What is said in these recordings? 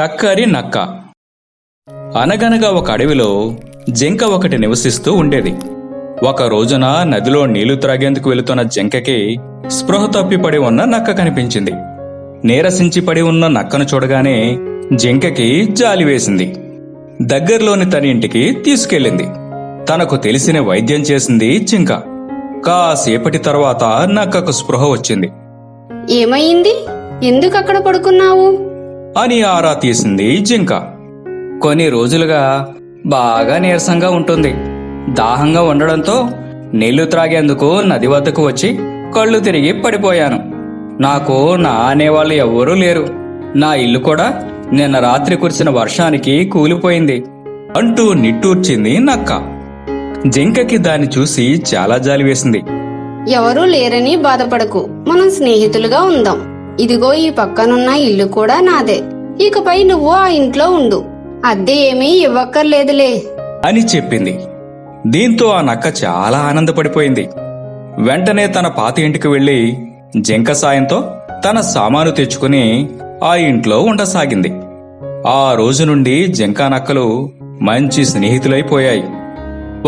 టక్కరి నక్క. అనగనగా ఒక అడవిలో జింక ఒకటి నివసిస్తూ ఉండేది. ఒక రోజున నదిలో నీళ్ళు త్రాగేందుకు వెళుతున్న జింకకి స్పృహ తప్పిపడి ఉన్న నక్క కనిపించింది. నీరసించి పడి ఉన్న నక్కను చూడగానే జింకకి జాలి వేసింది. దగ్గరలోని తన ఇంటికి తీసుకెళ్ళింది. తనకు తెలిసిన వైద్యం చేసింది జింక. కాసేపటి తర్వాత నక్కకు స్పృహ వచ్చింది. ఏమైంది? ఎందుకు అక్కడ పడుకున్నావు? అని ఆరా తీసింది జింక. కొన్ని రోజులుగా బాగా నీరసంగా ఉంటుంది. దాహంగా ఉండడంతో నీళ్ళు త్రాగేందుకు నది వద్దకు వచ్చి కళ్ళు తిరిగి పడిపోయాను. నాకు నా అనేవాళ్ళు ఎవ్వరూ లేరు. నా ఇల్లు కూడా నిన్న రాత్రి కురిసిన వర్షానికి కూలిపోయింది అంటూ నిట్టూర్చింది నక్క. జింకకి దాన్ని చూసి చాలా జాలి వేసింది. ఎవరూ లేరని బాధపడకు. మనం స్నేహితులుగా ఉందాం. ఇదిగో ఈ పక్కనున్న ఇల్లు కూడా నాదే. ఇకపై నువ్వు ఆ ఇంట్లో ఉండు. అద్దె ఏమీ ఇవ్వక్కర్లేదులే. అని చెప్పింది. దీంతో ఆ నక్క చాలా ఆనందపడిపోయింది. వెంటనే తన పాత ఇంటికి వెళ్ళి జింక సాయంతో తన సామాను తెచ్చుకుని ఆ ఇంట్లో ఉండసాగింది. ఆ రోజు నుండి జింక నక్కలు మంచి స్నేహితులైపోయాయి.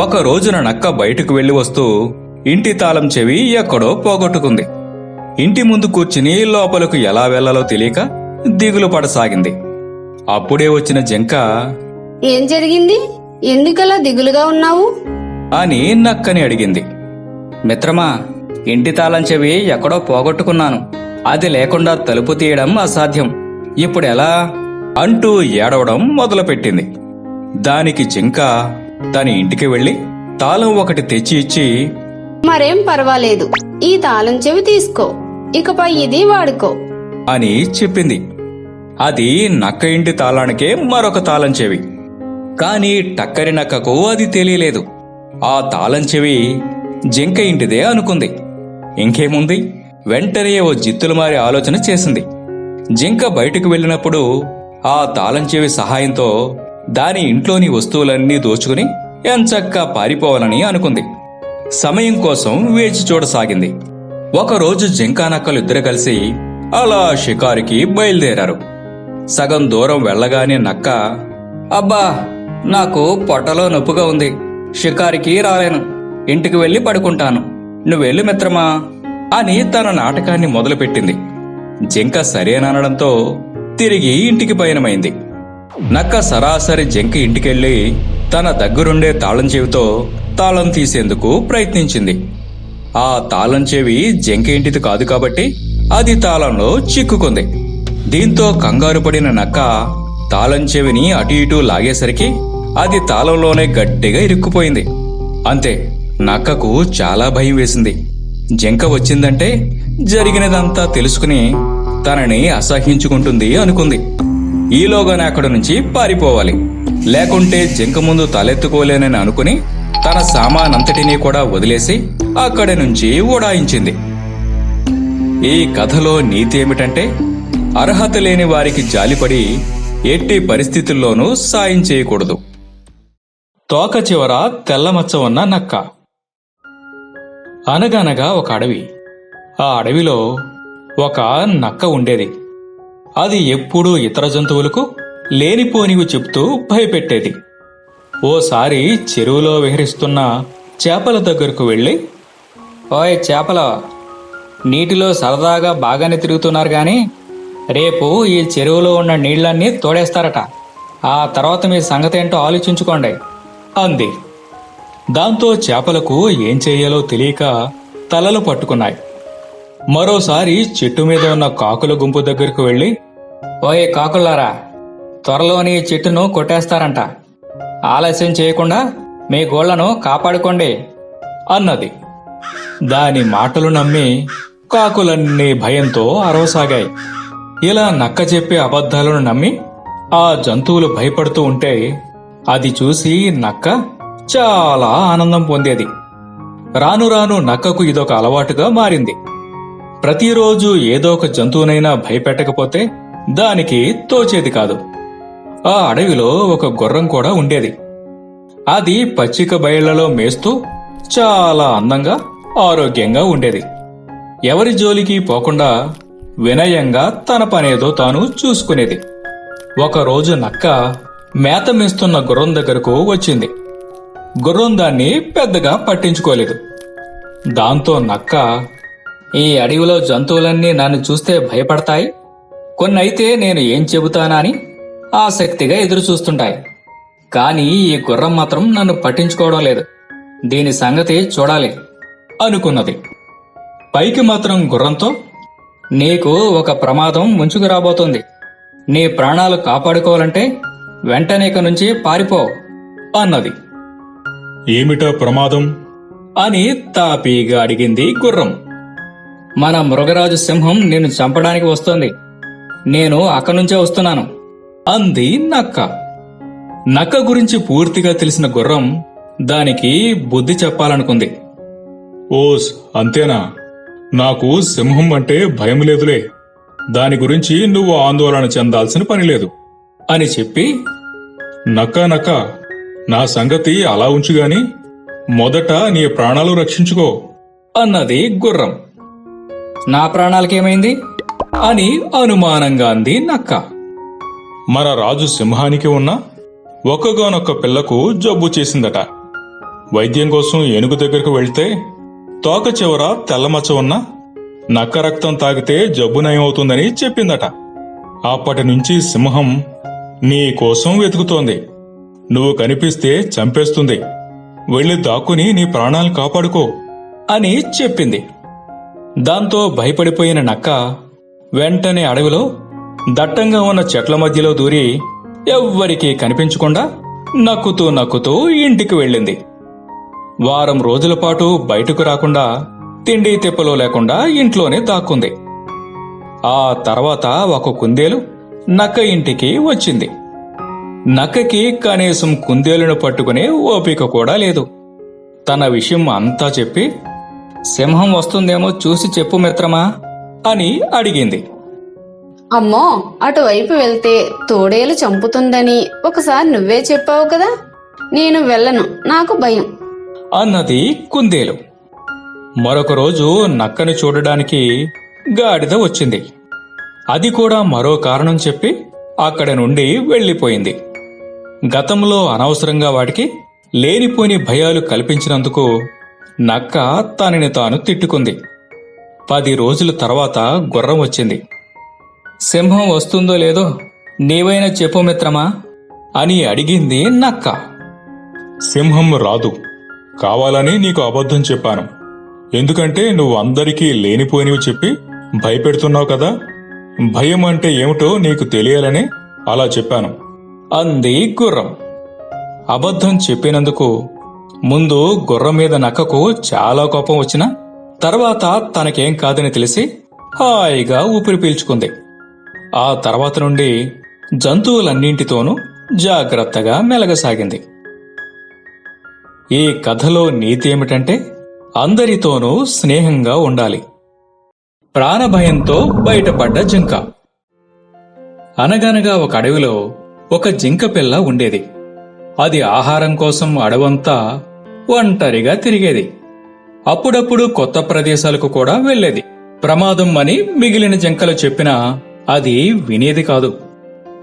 ఒక రోజున నక్క బయటకు వెళ్ళి వస్తూ ఇంటి తాళం చెవి ఎక్కడో పోగొట్టుకుంది. ఇంటి ముందు కూర్చుని లోపలకు ఎలా వెళ్ళాలో తెలియక దిగులు పడసాగింది. అప్పుడే వచ్చిన జింక ఏం జరిగింది? ఎందుకలా దిగులుగా ఉన్నావు? అని నక్కని అడిగింది. మిత్రమా ఇంటి తాళం చెవి ఎక్కడో పోగొట్టుకున్నాను. అది లేకుండా తలుపు తీయడం అసాధ్యం. ఇప్పుడు ఎలా అంటూ ఏడవడం మొదలుపెట్టింది. దానికి జింక తన ఇంటికి వెళ్ళి తాళం ఒకటి తెచ్చి ఇచ్చి మరేం పర్వాలేదు. ఈ తాళం చెవి తీసుకో. ఇకపై ఇది వాడుకో. అని చెప్పింది. అది నక్క ఇంటి తాళానికే మరొక తాళం చెవి. కాని టక్కరి నక్కకు అది తెలియలేదు. ఆ తాళం చెవి జింక ఇంటిదే అనుకుంది. ఇంకేముంది? వెంటనే ఓ జిత్తులు మారి ఆలోచన చేసింది. జింక బయటకు వెళ్ళినప్పుడు ఆ తాళం చెవి సహాయంతో దాని ఇంట్లోని వస్తువులన్నీ దోచుకుని ఎంచక్కా పారిపోవాలని అనుకుంది. సమయం కోసం వేచి చూడసాగింది. ఒకరోజు జింకానక్కలిద్దరు కలిసి అలా షికారుకి బయలుదేరారు. సగం దూరం వెళ్ళగానే నక్క అబ్బా నాకు పొట్టలో నొప్పుగా ఉంది. షికారికి రాలేను. ఇంటికి వెళ్ళి పడుకుంటాను. నువ్వెళ్ళు మిత్రమా? అని తన నాటకాన్ని మొదలుపెట్టింది. జింక సరేననడంతో తిరిగి ఇంటికి పయనమైంది. నక్క సరాసరి జింక ఇంటికెళ్ళి తన దగ్గరుండే తాళం చెవితో తాళం తీసేందుకు ప్రయత్నించింది. ఆ తాళం చెవి జంకేంటిది కాదు కాబట్టి అది తాళంలో చిక్కుకుంది. దీంతో కంగారు పడిన నక్క తాళం చెవిని అటు ఇటు లాగేసరికి అది తాళంలోనే గట్టిగా ఇరుక్కుపోయింది. అంతే నక్కకు చాలా భయం వేసింది. జింక వచ్చిందంటే జరిగినదంతా తెలుసుకుని తనని అసహ్యించుకుంటుంది అనుకుంది. ఈలోగానే అక్కడి నుంచి పారిపోవాలి. లేకుంటే జింక ముందు తలెత్తుకోలేనని అనుకుని తన సామానంతటినీ కూడా వదిలేసి అక్కడి నుంచి ఓడాయించింది. ఈ కథలో నీతి ఏమిటంటే అర్హత లేని వారికి జాలిపడి ఎట్టి పరిస్థితుల్లోనూ సాయం చేయకూడదు. తోక చివర తెల్లమచ్చ ఉన్న నక్క. అనగనగా ఒక అడవి. ఆ అడవిలో ఒక నక్క ఉండేది. అది ఎప్పుడూ ఇతర జంతువులకు లేనిపోనివి చెప్తూ భయపెట్టేది. ఓసారి చెరువులో విహరిస్తున్న చేపల దగ్గరకు వెళ్ళి ఓయ్ చేపల నీటిలో సరదాగా బాగానే తిరుగుతున్నారు కానీ రేపు ఈ చెరువులో ఉన్న నీళ్ళన్నీ తోడేస్తారట. ఆ తర్వాత మీ సంగతి ఏంటో ఆలోచించుకోండి అంది. దాంతో చేపలకు ఏం చేయాలో తెలియక తలలు పట్టుకున్నాయి. మరోసారి చెట్టు మీద ఉన్న కాకుల గుంపు దగ్గరకు వెళ్ళి ఓయే కాకులారా త్వరలోని చెట్టును కొట్టేస్తారంట. ఆలస్యం చేయకుండా మీ గోళ్ళను కాపాడుకోండి అన్నది. దాని మాటలు నమ్మి కాకులన్నీ భయంతో అరవసాగాయి. ఇలా నక్క చెప్పే అబద్ధాలను నమ్మి ఆ జంతువులు భయపడుతూ ఉంటే అది చూసి నక్క చాలా ఆనందం పొందేది. రాను రాను నక్కకు ఇదొక అలవాటుగా మారింది. ప్రతిరోజు ఏదో ఒక జంతువునైనా భయపెట్టకపోతే దానికి తోచేది కాదు. ఆ అడవిలో ఒక గుర్రం కూడా ఉండేది. అది పచ్చిక బయళ్ళలో మేస్తూ చాలా అందంగా ఆరోగ్యంగా ఉండేది. ఎవరి జోలికి పోకుండా వినయంగా తన పనేదో తాను చూసుకునేది. ఒకరోజు నక్క మేత మేస్తున్న గుర్రం దగ్గరకు వచ్చింది. గుర్రం దాన్ని పెద్దగా పట్టించుకోలేదు. దాంతో నక్క ఈ అడవిలో జంతువులన్నీ నన్ను చూస్తే భయపడతాయి. కొన్నైతే నేను ఏం చెబుతానా అని ఆసక్తిగా ఎదురు చూస్తుంటాయి. కానీ ఈ గుర్రం మాత్రం నన్ను పట్టించుకోవడం లేదు. దీని సంగతి చూడాలి అనుకున్నది. పైకి మాత్రం గుర్రంతో నీకు ఒక ప్రమాదం ముంచుకు రాబోతోంది. నీ ప్రాణాలు కాపాడుకోవాలంటే వెంటనే ఇక నుంచి పారిపో అన్నది. ఏమిటా ప్రమాదం? అని తాపీగా అడిగింది గుర్రం. మన మృగరాజు సింహం నిన్ను చంపడానికి వస్తోంది. నేను అక్కడి నుంచే వస్తున్నాను. అంది నక్క. నక్క గురించి పూర్తిగా తెలిసిన గుర్రం దానికి బుద్ధి చెప్పాలనుకుంది. ఓస్ అంతేనా? నాకు సింహం అంటే భయం లేదులే. దాని గురించి నువ్వు ఆందోళన చెందాల్సిన పని లేదు. అని చెప్పి నక్క నక్క నా సంగతి అలా ఉంచుగాని మొదట నీ ప్రాణాలు రక్షించుకో. అన్నది గుర్రం. నా ప్రాణాలకేమైంది? అని అనుమానంగా అంది నక్క. మన రాజు సింహానికి ఉన్న ఒక్కగానొక్క పిల్లకు జబ్బు చేసిందట. వైద్యం కోసం ఏనుగు దగ్గరకు వెళ్తే తోక చివర తెల్లమచ్చ ఉన్న నక్క రక్తం తాగితే జబ్బు నయమవుతుందని చెప్పిందట. అప్పటి నుంచి సింహం నీ కోసం వెతుకుతోంది. నువ్వు కనిపిస్తే చంపేస్తుంది. వెళ్ళి దాక్కుని నీ ప్రాణాలు కాపాడుకో అని చెప్పింది. దాంతో భయపడిపోయిన నక్క వెంటనే అడవిలో దట్టంగా ఉన్న చెట్ల మధ్యలో దూరి ఎవ్వరికీ కనిపించకుండా నక్కుతూ నక్కుతూ ఇంటికి వెళ్ళింది. వారం రోజుల పాటు బయటకు రాకుండా తిండి తిప్పలు లేకుండా ఇంట్లోనే దాక్కుంది. ఆ తర్వాత ఒక కుందేలు నక్క ఇంటికి వచ్చింది. నక్కకి కనీసం కుందేలును పట్టుకునే ఓపిక కూడా లేదు. తన విషయం అంతా చెప్పి సింహం వస్తుందేమో చూసి చెప్పు మిత్రమా? అని అడిగింది. అమ్మో అటువైపు వెళ్తే తోడేలు చంపుతుందని ఒకసారి నువ్వే చెప్పావు కదా? నేను వెళ్ళను నాకు భయం. అన్నది కుందేలు. మరొక రోజు నక్కను చూడడానికి గాడిద వచ్చింది. అది కూడా మరో కారణం చెప్పి అక్కడ నుండి వెళ్ళిపోయింది. గతంలో అనవసరంగా వాటికి లేనిపోని భయాలు కల్పించినందుకు నక్క తనని తాను తిట్టుకుంది. పది రోజుల తర్వాత గుర్రం వచ్చింది. సింహం వస్తుందో లేదో నీవైనా చెప్పు మిత్రమా అని అడిగింది నక్క. సింహం రాదు. కావాలని నీకు అబద్ధం చెప్పాను. ఎందుకంటే నువ్వు అందరికీ లేనిపోయినవి చెప్పి భయపెడుతున్నావు కదా. భయం అంటే ఏమిటో నీకు తెలియాలని అలా చెప్పాను. అంది గుర్రం. అబద్ధం చెప్పినందుకు ముందు గుర్రం మీద నక్కకు చాలా కోపం వచ్చినా తర్వాత తనకేం కాదని తెలిసి హాయిగా ఊపిరి పీల్చుకుంది. ఆ తర్వాత నుండి జంతువులన్నింటితోనూ జాగ్రత్తగా మెలగసాగింది. ఈ కథలో నీతి ఏమిటంటే అందరితోనూ స్నేహంగా ఉండాలి. ప్రాణభయంతో బయటపడ్డ జింక. అనగనగా ఒక అడవిలో ఒక జింక పిల్ల ఉండేది. అది ఆహారం కోసం అడవంతా ఒంటరిగా తిరిగేది. అప్పుడప్పుడు కొత్త ప్రదేశాలకు కూడా వెళ్ళేది. ప్రమాదం అని మిగిలిన జింకలు చెప్పినా అది వినేది కాదు.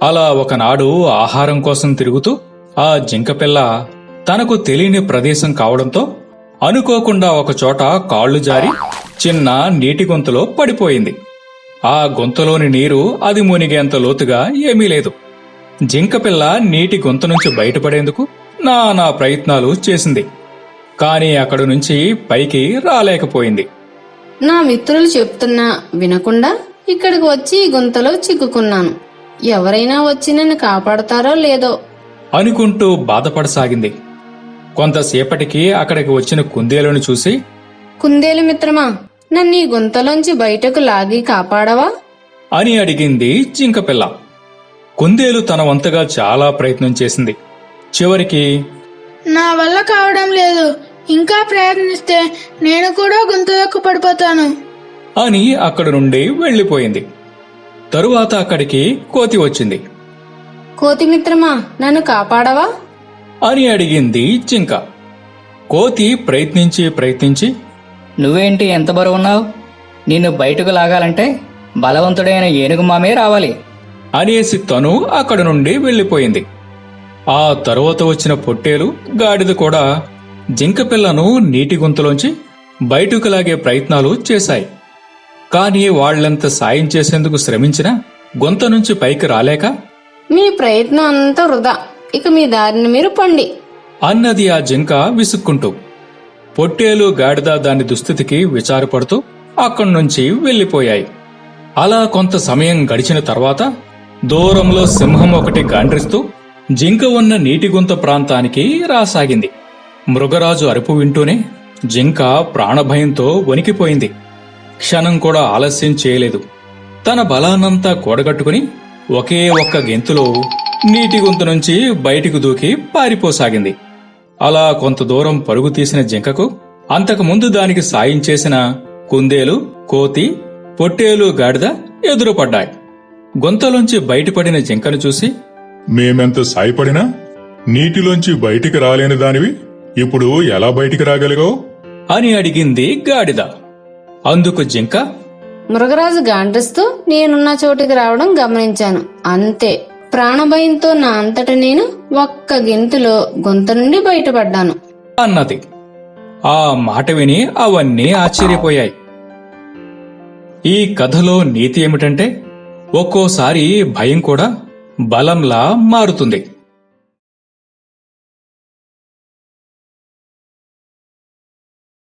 అలా ఒకనాడు ఆహారం కోసం తిరుగుతూ ఆ జింకపిల్ల తనకు తెలియని ప్రదేశం కావడంతో అనుకోకుండా ఒకచోట కాళ్ళు జారి చిన్న నీటి గొంతులో పడిపోయింది. ఆ గొంతులోని నీరు అది మునిగేంత లోతుగా ఏమీ లేదు. జింకపిల్ల నీటి గొంతు నుంచి బయటపడేందుకు నానా ప్రయత్నాలు చేసింది. కాని అక్కడి నుంచి పైకి రాలేకపోయింది. నా మిత్రులు చెప్తున్నా వినకుండా ఇక్కడికి వచ్చి ఈ గుంతలో చిక్కుకున్నాను. ఎవరైనా వచ్చి నన్ను కాపాడతారో లేదో. అనుకుంటూ బాధపడసాగింది. కొంతసేపటికి అక్కడికి వచ్చిన కుందేలును చూసి కుందేలు మిత్రమా నన్ను ఈ గుంతలోంచి బయటకు లాగి కాపాడవా? అని అడిగింది జింకపిల్ల. కుందేలు తన వంతుగా చాలా ప్రయత్నం చేసింది. చివరికి నా వల్ల కావడం లేదు. ఇంకా ప్రయత్నిస్తే నేను కూడా గుంతలోకి పడిపోతాను. అని అక్కడి నుండి వెళ్ళిపోయింది తరువాత అక్కడికి కోతి వచ్చింది. కోతి మిత్రమా నన్ను కాపాడవా? అని అడిగింది జింక కోతి ప్రయత్నించి ప్రయత్నించి నువ్వేంటి ఎంత బరువున్నావు నిన్ను బయటకు లాగాలంటే బలవంతుడైన ఏనుగు మామే రావాలి. అనేసి తను అక్కడి నుండి వెళ్ళిపోయింది. ఆ తరువాత వచ్చిన పొట్టేలు గాడిద కూడా జింక పిల్లను నీటి గుంతలోంచి బయటకు లాగే ప్రయత్నాలు చేశాయి. కానీ వాళ్ళెంత సాయం చేసేందుకు శ్రమించినా గుంత నుంచి పైకి రాలేక మీ ప్రయత్నం అంతా వృధా. ఇక మీ దారిని మీరు పండి. అన్నది ఆ జింక విసుక్కుంటూ పొట్టేలు గాడిద దాని దుస్థితికి విచారపడుతూ అక్కడి నుంచి వెళ్ళిపోయాయి అలా కొంత సమయం గడిచిన తర్వాత దూరంలో సింహం ఒకటి గాండ్రిస్తూ జింక ఉన్న నీటి గుంత ప్రాంతానికి రాసాగింది. మృగరాజు అరుపు వింటూనే జింక ప్రాణభయంతో వణికిపోయింది. క్షణం కూడా ఆలస్యం చేయలేదు. తన బలాన్నంతా కూడగట్టుకుని ఒకే ఒక్క గెంతులో నీటి గుంత నుంచి బయటికి దూకి పారిపోసాగింది. అలా కొంత దూరం పరుగు తీసిన జింకకు అంతకు ముందు దానికి సాయం చేసిన కుందేలు కోతి పొట్టేలు గాడిద ఎదురుపడ్డాయి. గుంతలోంచి బయటపడిన జింకను చూసి మేమెంత సాయపడినా? నీటిలోంచి బయటికి రాలేని దానివి? ఇప్పుడు ఎలా బయటికి రాగలిగావు? అని అడిగింది గాడిద. అందుకు జింక? మృగరాజు గాండ్రిస్తూ నేనున్న చోటికి రావడం గమనించాను. అంతే. ప్రాణభయంతో నా అంతట నేను ఒక్క గెంతులో గొంత నుండి బయటపడ్డాను. అన్నది. ఆ మాట విని అవన్నీ ఆశ్చర్యపోయాయి. ఈ కథలో నీతి ఏమిటంటే ఒక్కోసారి భయం కూడా బలంలా మారుతుంది.